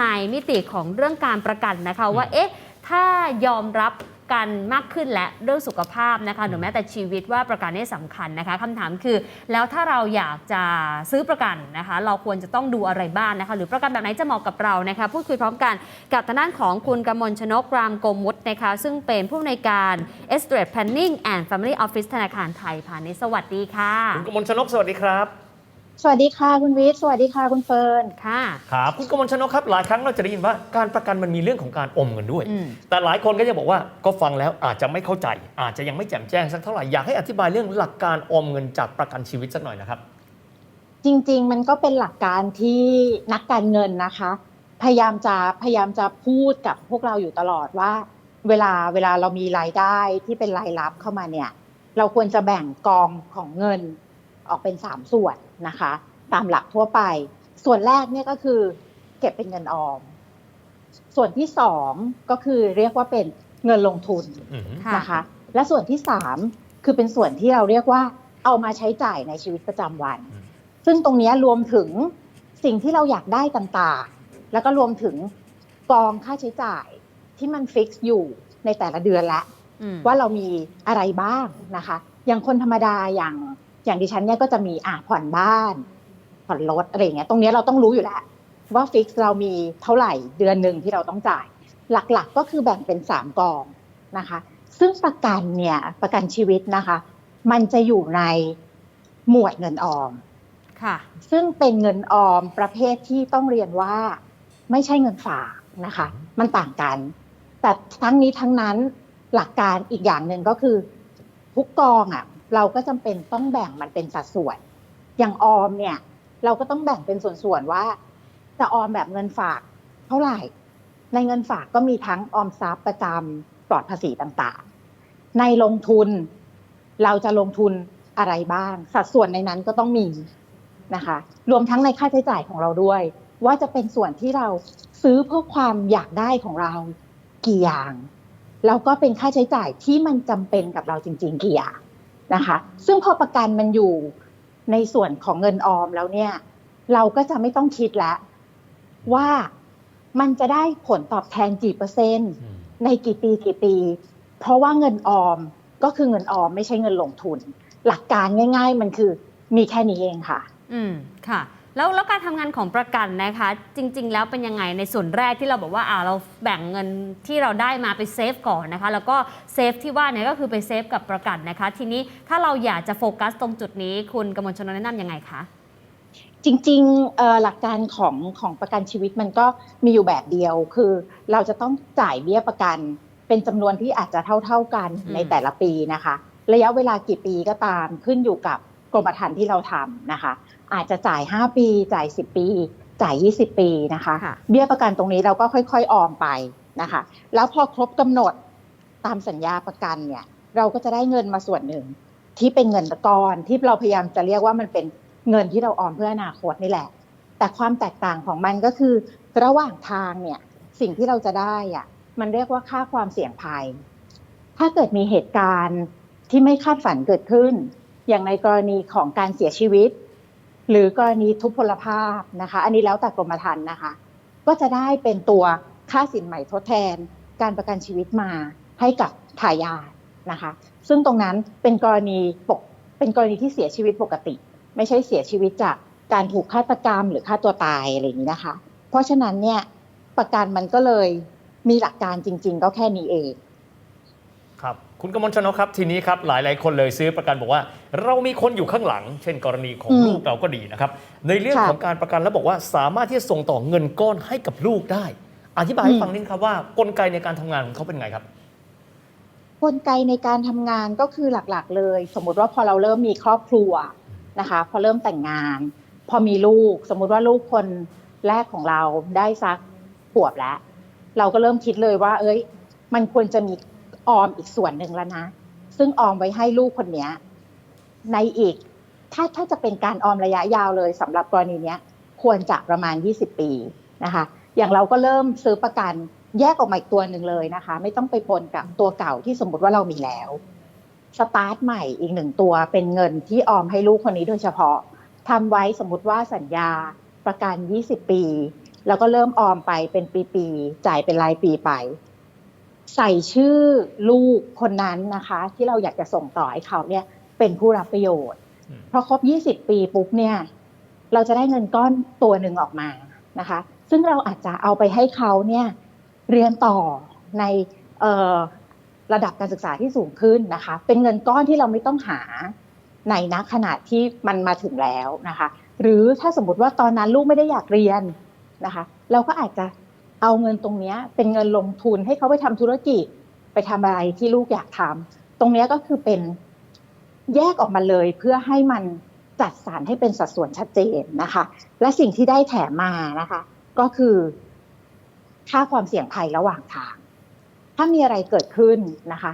ในมิติของเรื่องการประกันนะคะว่าเอ๊ะถ้ายอมรับกันมากขึ้นและเรื่องสุขภาพนะคะหรือแม้แต่ชีวิตว่าประกันนี่สำคัญนะคะคำถามคือ แล้วถ้าเราอยากจะซื้อประกันนะคะ เราควรจะต้องดูอะไรบ้างนะคะ หรือประกันแบบไหนจะเหมาะกับเรานะคะพูดคุยพร้อมกันกับทางด้านของคุณกมลชนกรามโกมุตนะคะ ซึ่งเป็นผู้อำนวยการ Estate Planning and Family Office ธนาคารไทยพาณิชย์สวัสดีค่ะคุณกมลชนกสวัสดีครับ สวัสดีค่ะคุณวิทย์สวัสดีค่ะคุณเฟิร์นค่ะครับคุณกมลชนกครับหลายครั้งเราจะได้ยินว่าการประกันมันมีเรื่องของการอมเงินด้วยอืมแต่หลายคนก็จะบอกว่าก็ฟังแล้วอาจจะไม่เข้าใจ อาจจะยังไม่แจ่มแจ้งสักเท่าไหร่อยากให้อธิบายเรื่องหลักการออมเงินจากประกันชีวิตสักหน่อยนะครับ จริง ๆ มันก็เป็นหลักการที่นักการเงินนะคะ พยายามจะพยายามจะพูดกับพวกเราอยู่ตลอดว่า เวลาเวลาเรามีรายได้ที่เป็นรายรับเข้ามาเนี่ย เราควรจะแบ่งกองของเงิน ออกเป็นสามส่วนนะคะ ตามหลักทั่วไป ส่วนแรกเนี่ยก็คือเก็บเป็นเงินออม ส่วนที่สองก็คือเรียกว่าเป็นเงินลงทุนอืมค่ะนะคะ และส่วนที่สามคือเป็นส่วนที่เราเรียกว่าเอามาใช้จ่ายในชีวิตประจำวันอืมซึ่งตรงเนี้ยรวมถึงสิ่งที่เราอยากได้ต่างๆ แล้วก็รวมถึงกองค่าใช้จ่ายที่มันฟิกซ์อยู่ในแต่ละเดือนละอืมว่าเรามีอะไรบ้างนะคะ อย่างคนธรรมดาอย่าง อย่างดิฉันเนี่ยก็จะมีอะผ่อนบ้าน ผ่อนรถอะไรอย่างเงี้ยตรงเนี้ยเราต้องรู้อยู่แล้วว่าฟิกซ์เรามีเท่าไหร่เดือนหนึ่งที่เราต้องจ่าย หลักๆก็คือแบ่งเป็นสามกองนะคะ ซึ่งประกันเนี่ยประกันชีวิตนะคะ มันจะอยู่ในหมวดเงินออมค่ะ ซึ่งเป็นเงินออมประเภทที่ต้องเรียนว่าไม่ใช่เงินฝากนะคะ มันต่างกัน แต่ทั้งนี้ทั้งนั้นหลักการอีกอย่างหนึ่งก็คือทุกกองอะ เราก็จำเป็นต้องแบ่งมันเป็นสัดส่วน อย่างออมเนี่ย เราก็ต้องแบ่งเป็นส่วนๆว่า จะออมแบบเงินฝากเท่าไหร่ ในเงินฝากก็มีทั้งออมทรัพย์ประจำปลอดภาษีต่างๆ ในลงทุน เราจะลงทุนอะไรบ้าง สัดส่วนในนั้นก็ต้องมีนะคะ รวมทั้งในค่าใช้จ่ายของเราด้วย ว่าจะเป็นส่วนที่เราซื้อเพื่อความอยากได้ของเรากี่อย่าง แล้วก็เป็นค่าใช้จ่ายที่มันจำเป็นกับเราจริง ๆ กี่อย่าง นะคะ ซึ่งพอประกันมันอยู่ในส่วนของเงินออมแล้วเนี่ย เราก็จะไม่ต้องคิดแล้วว่ามันจะได้ผลตอบแทนกี่เปอร์เซ็นต์อืมในกี่ปีกี่ปี เพราะว่าเงินออมก็คือเงินออมไม่ใช่เงินลงทุน หลักการง่าย ๆ มันคือมีแค่นี้เองค่ะ อืมค่ะ แล้วแล้วการทำงานของประกันนะคะ จริง ๆ แล้วเป็นยังไงในส่วนแรกที่เราบอกว่าอ่าเราแบ่งเงินที่เราได้มาไปเซฟก่อนนะคะ แล้วก็เซฟที่ว่าเนี่ยก็คือไปเซฟกับประกันนะคะ ทีนี้ถ้าเราอยากจะโฟกัสตรงจุดนี้ คุณกมลชนกแนะนำยังไงคะจริงๆเอ่อหลักการของของประกันชีวิตมันก็มีอยู่แบบเดียว คือเราจะต้องจ่ายเบี้ยประกันเป็นจำนวนที่อาจจะเท่าๆกันอืมในแต่ละปีนะคะ ระยะเวลากี่ปีก็ตามขึ้นอยู่กับ กรมธรรม์ที่เราทำนะคะ อาจจะจ่าย 5 ปี จ่าย 10 ปี จ่าย 20 ปีนะคะค่ะเบี้ยประกันตรงนี้เราก็ค่อยๆออมไปนะคะ แล้วพอครบกำหนดตามสัญญาประกันเนี่ย เราก็จะได้เงินมาส่วนหนึ่งที่เป็นเงินก้อนที่เราพยายามจะเรียกว่ามันเป็นเงินที่เราออมเพื่ออนาคตนี่แหละ แต่ความแตกต่างของมันก็คือระหว่างทางเนี่ยสิ่งที่เราจะได้อะมันเรียกว่าค่าความเสี่ยงภัย ถ้าเกิดมีเหตุการณ์ที่ไม่คาดฝันเกิดขึ้น อย่างในกรณีของการเสียชีวิต หรือกรณีทุพพลภาพนะคะ อันนี้แล้วแต่กรมธรรม์นะคะ ก็จะได้เป็นตัวค่าสินใหม่ทดแทน การประกันชีวิตมาให้กับทายาทนะคะ ซึ่งตรงนั้นเป็นกรณีปกเป็นกรณีที่เสียชีวิตปกติ ไม่ใช่เสียชีวิตจากการถูกฆาตกรรมหรือฆ่าตัวตายอะไรอย่างนี้นะคะ เพราะฉะนั้นเนี่ยประกันมันก็เลยมีหลักการจริง ๆ ก็แค่นี้เอง ครับคุณกมลชนกครับ ทีนี้ครับหลาย ๆ คนเลยซื้อประกันบอกว่า เรามีคนอยู่ข้างหลัง เช่นกรณีของอืมลูกเราก็ดีนะครับ ในเรื่องค่ะของการประกันแล้วบอกว่าสามารถที่จะส่งต่อเงินก้อนให้กับลูกได้ อธิบายให้อืมฟังนิดครับว่ากลไกในการทำงานของเขาเป็นไงครับ กลไกในการทำงานก็คือหลัก ๆ เลย สมมุติว่าพอเราเริ่มมีครอบครัวนะคะ พอเริ่มแต่งงาน พอมีลูก สมมุติว่าลูกคนแรกของเราได้สักขวบแล้ว เราก็เริ่มคิดเลยว่า เอ้ย มันควรจะมี ออมอีกส่วนหนึ่งแล้วนะ ซึ่งออมไว้ให้ลูกคนเนี้ย ในอีก ถ้าถ้าจะเป็นการออมระยะยาวเลยสำหรับกรณีเนี้ย ควรจะประมาณ 20 ปีนะคะ อย่างเราก็เริ่มซื้อประกันแยกออกมาอีกตัวหนึ่งเลยนะคะ ไม่ต้องไปปนกับตัวเก่าที่สมมติว่าเรามีแล้วสตาร์ทใหม่อีกหนึ่งตัวเป็นเงินที่ออมให้ลูกคนนี้โดยเฉพาะทำไว้สมมติว่าสัญญาประกัน 20 ปี แล้วก็เริ่มออมไปเป็นปีๆจ่ายเป็นรายปีไป ใส่ชื่อลูกคนนั้นนะคะ ที่เราอยากจะส่งต่อให้เขาเนี่ยเป็นผู้รับประโยชน์อืมพอครบ 20 ปีปุ๊บเนี่ย เราจะได้เงินก้อนตัวหนึ่งออกมานะคะ ซึ่งเราอาจจะเอาไปให้เขาเนี่ยเรียนต่อในเอ่อระดับการศึกษาที่สูงขึ้นนะคะ เป็นเงินก้อนที่เราไม่ต้องหาในนักขนาดที่มันมาถึงแล้วนะคะ หรือถ้าสมมติว่าตอนนั้นลูกไม่ได้อยากเรียนนะคะ เราก็อาจจะ เอาเงินตรงนี้เป็นเงินลงทุนให้เขาไปทำธุรกิจไปทำอะไรที่ลูกอยากทำตรงนี้ก็คือเป็นแยกออกมาเลยเพื่อให้มันจัดสรรให้เป็นสัดส่วนชัดเจนนะคะ และสิ่งที่ได้แถมมานะคะ ก็คือ ค่าความเสี่ยงภัยระหว่างทาง ถ้ามีอะไรเกิดขึ้นนะคะ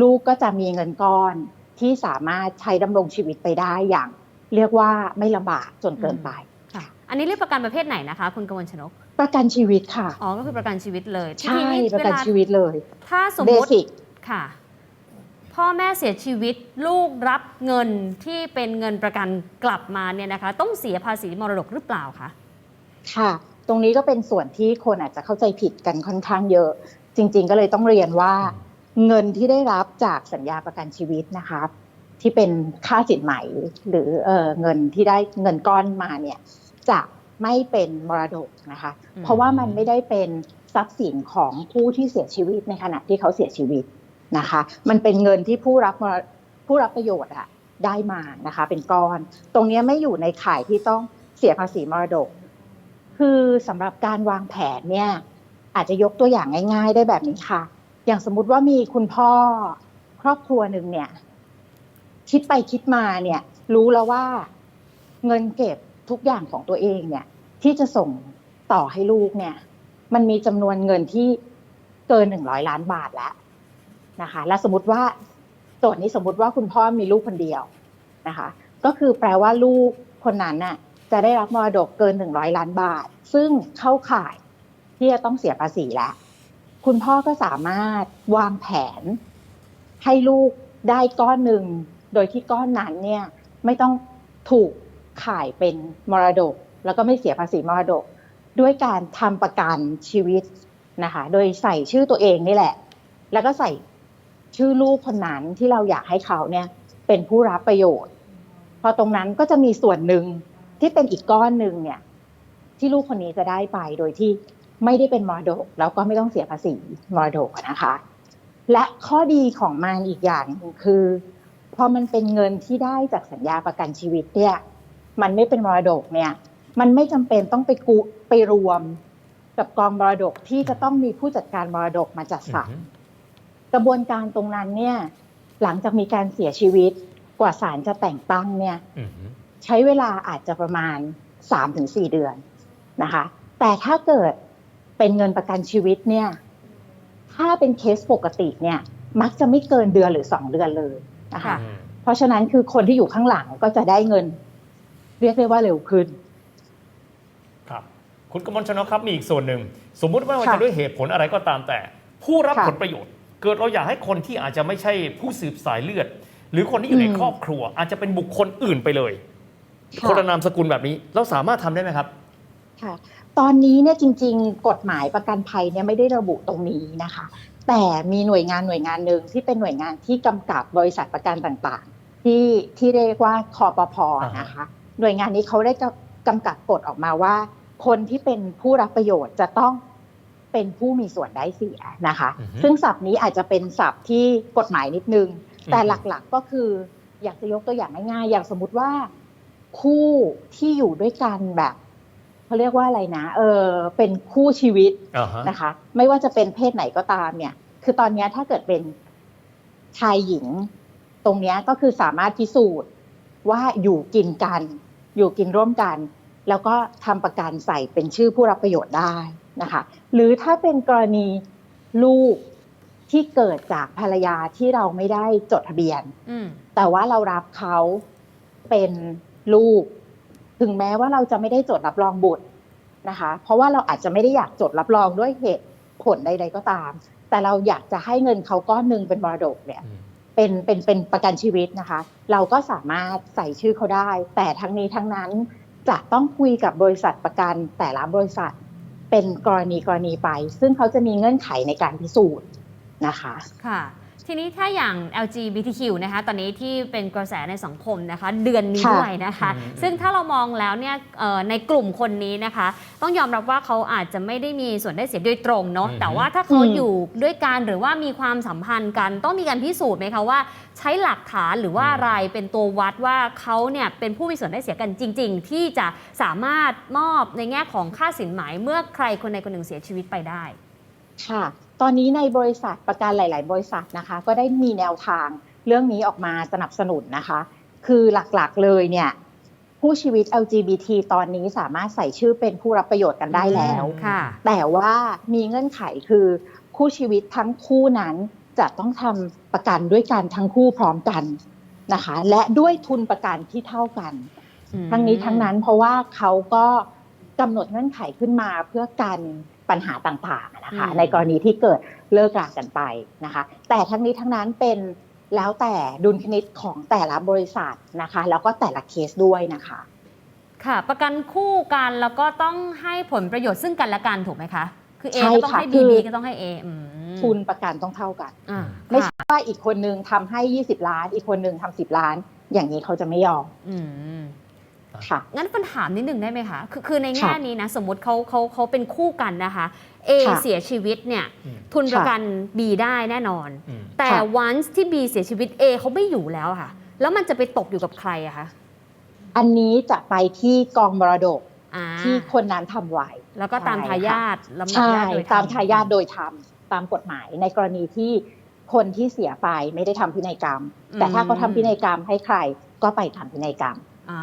ลูกก็จะมีเงินก้อนที่สามารถใช้ดำรงชีวิตไปได้อย่าง เรียกว่าไม่ลำบากจนเกินไปค่ะอันนี้เรียกประกันประเภทไหนนะคะ คุณกมลชนก ประกันชีวิตค่ะ อ๋อ ก็คือประกันชีวิตเลยทีใช่นี้ประกันเวลาชีวิตเลยถ้าสมเบมติสิกค่ะ พ่อแม่เสียชีวิตลูกรับเงินที่เป็นเงินประกันกลับมาเนี่ยนะคะ ต้องเสียภาษีมรดกหรือเปล่าคะค่ะ ตรงนี้ก็เป็นส่วนที่คนอาจจะเข้าใจผิดกันค่อนข้างเยอะ จริง ๆ ก็เลยต้องเรียนว่า เงินที่ได้รับจากสัญญาประกันชีวิตนะคะที่เป็นค่าสินไหมหรือเออเงินที่ได้เงินก้อนมาเนี่ยจะ ไม่เป็นมรดกนะคะอืมเพราะว่ามันไม่ได้เป็นทรัพย์สินของผู้ที่เสียชีวิตในขณะที่เขาเสียชีวิตนะคะ มันเป็นเงินที่ผู้รับมรผู้รับประโยชน์อะได้มานะคะ เป็นก้อน ตรงเนี้ยไม่อยู่ในข่ายที่ต้องเสียภาษีมรดก คือสำหรับการวางแผนเนี่ย อาจจะยกตัวอย่างง่าย ๆ ได้แบบนี้ค่ะ อย่างสมมุติว่ามีคุณพ่อครอบครัวหนึ่งเนี่ย คิดไปคิดมาเนี่ย รู้แล้วว่าเงินเก็บทุกอย่างของตัวเองเนี่ย ที่จะส่งต่อให้ลูกเนี่ย มันมีจำนวนเงินที่เกินหนึ่งร้อยล้านบาทแล้วนะคะ และสมมติว่าโจทย์นี้สมมติว่าคุณพ่อมีลูกคนเดียวนะคะ ก็คือแปลว่าลูกคนนั้นน่ะจะได้รับมรดกเกินหนึ่งร้อยล้านบาท ซึ่งเข้าข่ายที่จะต้องเสียภาษีแล้วคุณพ่อก็สามารถวางแผน ให้ลูกได้ก้อนหนึ่ง โดยที่ก้อนนั้นเนี่ยไม่ต้องถูกขายเป็นมรดก แล้วก็ไม่เสียภาษีมรดก ด้วยการทำประกันชีวิตนะคะ โดยใส่ชื่อตัวเองนี่แหละ แล้วก็ใส่ชื่อลูกคนนั้นที่เราอยากให้เขาเนี่ย เป็นผู้รับประโยชน์ พอตรงนั้นก็จะมีส่วนหนึ่งที่เป็นอีกก้อนหนึ่งเนี่ย ที่ลูกคนนี้จะได้ไปโดยที่ไม่ได้เป็นมรดก แล้วก็ไม่ต้องเสียภาษีมรดกนะคะ และข้อดีของมันอีกอย่างหนึ่งคือพอมันเป็นเงินที่ได้จากสัญญาประกันชีวิตเนี่ย มันไม่เป็นมรดกเนี่ย มันไม่จำเป็นต้องไปกุไปรวม กับกองมรดกที่จะต้องมีผู้จัดการมรดกมาจัดสรรกระบวนการตรงนั้นเนี่ย หลังจากมีการเสียชีวิตกว่าศาลจะแต่งตั้งเนี่ยอืมอืมใช้เวลาอาจจะประมาณ3-4เดือนนะคะ แต่ถ้าเกิดเป็นเงินประกันชีวิตเนี่ย ถ้าเป็นเคสปกติเนี่ย มักจะไม่เกินเดือนหรือ2เดือนเลยนะคะค่ะอืมเพราะฉะนั้นคือคนที่อยู่ข้างหลังก็จะได้เงิน เรียกได้ว่าเร็วขึ้น ครับคุณกมลชนกครับมีอีกส่วนหนึ่ง สมมุติว่าค่ะจะด้วยเหตุผลอะไรก็ตามแต่ ผู้รับค่ะผลประโยชน์ เกิดเราอยากให้คนที่อาจจะไม่ใช่ผู้สืบสายเลือด หรือคนที่อยู่ในอืมครอบครัว อาจจะเป็นบุคคลอื่นไปเลยค่ะคนละนามสกุลแบบนี้เราสามารถทำได้ไหมครับค่ะตอนนี้เนี่ยจริง ๆ กฎหมายประกันภัยเนี่ยไม่ได้ระบุตรงนี้นะคะ แต่มีหน่วยงานหน่วยงานหนึ่งที่เป็นหน่วยงานที่กำกับบริษัทประกันต่างๆ ที่ที่เรียกว่าคอปพอ่าฮะนะคะ หน่วยงานนี้เขาได้ กำกับกฎออกมาว่า คนที่เป็นผู้รับประโยชน์จะต้องเป็นผู้มีส่วนได้เสียนะคะอือฮึซึ่งศัพท์นี้อาจจะเป็นศัพท์ที่กฎหมายนิดนึง แต่อืมหลักๆก็คืออยากจะยกตัวอย่างง่ายๆ อย่างสมมุติว่าคู่ที่อยู่ด้วยกันแบบเขาเรียกว่าอะไรนะ เออ เป็นคู่ชีวิตอ่าฮะนะคะ ไม่ว่าจะเป็นเพศไหนก็ตามเนี่ย คือตอนเนี้ยถ้าเกิดเป็นชายหญิง ตรงเนี้ยก็คือสามารถพิสูจน์ว่าอยู่กินกัน อยู่กินร่วมกัน แล้วก็ทำประกันใส่เป็นชื่อผู้รับประโยชน์ได้นะคะ หรือถ้าเป็นกรณีลูกที่เกิดจากภรรยาที่เราไม่ได้จดทะเบียนอืมแต่ว่าเรารับเขาเป็นลูก ถึงแม้ว่าเราจะไม่ได้จดรับรองบุตรนะคะ เพราะว่าเราอาจจะไม่ได้อยากจดรับรองด้วยเหตุผลใดๆก็ตาม แต่เราอยากจะให้เงินเขาก้อนหนึ่งเป็นมรดกเนี่ยอืม เป็นเป็นเป็นประกันชีวิตนะคะ เราก็สามารถใส่ชื่อเขาได้ แต่ทั้งนี้ทั้งนั้นจะต้องคุยกับบริษัทประกันแต่ละบริษัทเป็นกรณีกรณีไป ซึ่งเขาจะมีเงื่อนไขในการพิสูจน์นะคะ ค่ะ ทีนี้ถ้าอย่าง LGBTQ นะคะ ตอนนี้ที่เป็นกระแสในสังคมนะคะ เดือนนี้ค่ะด้วยนะคะ อืมซึ่งถ้าเรามองแล้วเนี่ยเอ่อในกลุ่มคนนี้นะคะ ต้องยอมรับว่าเขาอาจจะไม่ได้มีส่วนได้เสียโดยตรงเนาะอืม แต่ว่าถ้าเขาอืม อยู่ด้วยกันหรือว่ามีความสัมพันธ์กัน ต้องมีการพิสูจน์ไหมคะว่า ใช้หลักฐานหรือว่าอะไรเป็นตัววัดว่าเขาเนี่ยเป็นผู้มีส่วนได้เสียกันจริง ๆ ที่จะสามารถมอบในแง่ของค่าสินไหมเมื่อใครคนใดคนหนึ่งเสียชีวิตไปได้ ค่ะ ตอนนี้ในบริษัทประกันหลาย ๆ บริษัทนะคะ ก็ได้มีแนวทางเรื่องนี้ออกมาสนับสนุนนะคะ คือหลักๆเลยเนี่ย ผู้ชีวิต LGBT ตอนนี้สามารถใส่ชื่อเป็นผู้รับประโยชน์กันได้แล้วค่ะ แต่ว่ามีเงื่อนไขคือคู่ชีวิตทั้งคู่นั้นจะต้องทำประกันด้วยกันทั้งคู่พร้อมกันนะคะ และด้วยทุนประกันที่เท่ากัน ทั้งนี้ทั้งนั้นเพราะว่าเขาก็กำหนดเงื่อนไขขึ้นมาเพื่อกัน ปัญหาต่างๆนะคะอืมในกรณีที่เกิดเลิกรากันไปนะคะ แต่ทั้งนี้ทั้งนั้นเป็นแล้วแต่ดุลพินิษของแต่ละบริษัทนะคะ แล้วก็แต่ละเคสด้วยนะคะ ค่ะ ประกันคู่กันแล้วก็ต้องให้ผลประโยชน์ซึ่งกันและกันถูกไหมคะคือ A ใช่ก็ต้องค่ะให้คื B อ B ก็ต้องให้ A อืมทุนประกันต้องเท่ากันอ่าไม่ค่ะใช่ว่าอีกคนนึงทำให้20ล้าน อีกคนนึงทำ10ล้าน อย่างนี้เขาจะไม่ยอมอืม ค่ะงั้นปัญถามนิดหนึ่งได้ไหมคะคือคือในแง่ค่ะนี้นะสมมติเขาเขาเขาเป็นคู่กันนะคะ A ค่ะเสียชีวิตเนี่ยอืมทุนประกัน B ได้แน่นอนอืมแต่ค่ะ once ที่ B เสียชีวิต A เขาไม่อยู่แล้วอะค่ะ แล้วมันจะไปตกอยู่กับใครอะคะอันนี้จะไปที่กองมรดกอ่าที่คนนั้นทำไว้แล้วก็ตามใช่ทายาทลำดับใช่ญาติโดยธรรตามทายาทโดยธรรมตามกฎหมายในกรณีที่คนที่เสียไปไม่ได้ทำพินัยกรรม แต่ถ้าเขาทำพินัยกรรมให้ใครก็ไปทำพินัยกรรม อ่า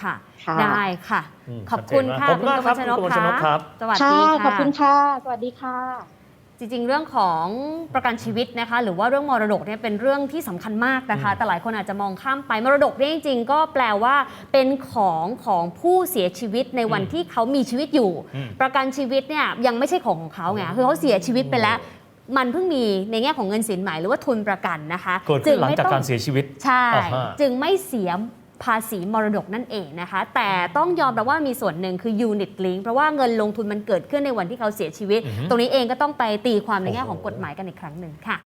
ค่ะ ค่ะได้ค่ะมขอบคุณค่ะขอบคุณมากครับณคุณกกมมลลชชนนกกครับ สวัสค่ะดีขอบค่ะคุณค่ะ สวัสดีค่ะ จริงๆ เรื่องของประกันชีวิตนะคะ หรือว่าเรื่องมรดกเนี่ยเป็นเรื่องที่สำคัญมากนะคะ อืม แต่หลายคนอาจจะมองข้ามไปมรดกเนี่ยจริงๆ ก็แปลว่าเป็นของของผู้เสียชีวิตในวันที่เขามีชีวิตอยู่ อืม ประกันชีวิตเนี่ยยังไม่ใช่ของของเขาไงคือเขาเสียชีวิตไปแล้ว มันเพิ่งมีในแง่ของเงินสินใหม่หรือว่าทุนประกันนะคะเกิดขึ้นหลังไม่จากต้องการเสียชีวิต ใช่ อ่าฮะ จึงไม่เสีย ภาษีมรดกนั่นเองนะคะ แต่ต้องยอมรับว่ามีส่วนหนึ่งคือ unit link เพราะว่าเงินลงทุนมันเกิดขึ้นในวันที่เขาเสียชีวิตอือฮึตรงนี้เองก็ต้องไปตีความในแง่ของโอ้โหกฎหมายกันอีกครั้งหนึ่งค่ะ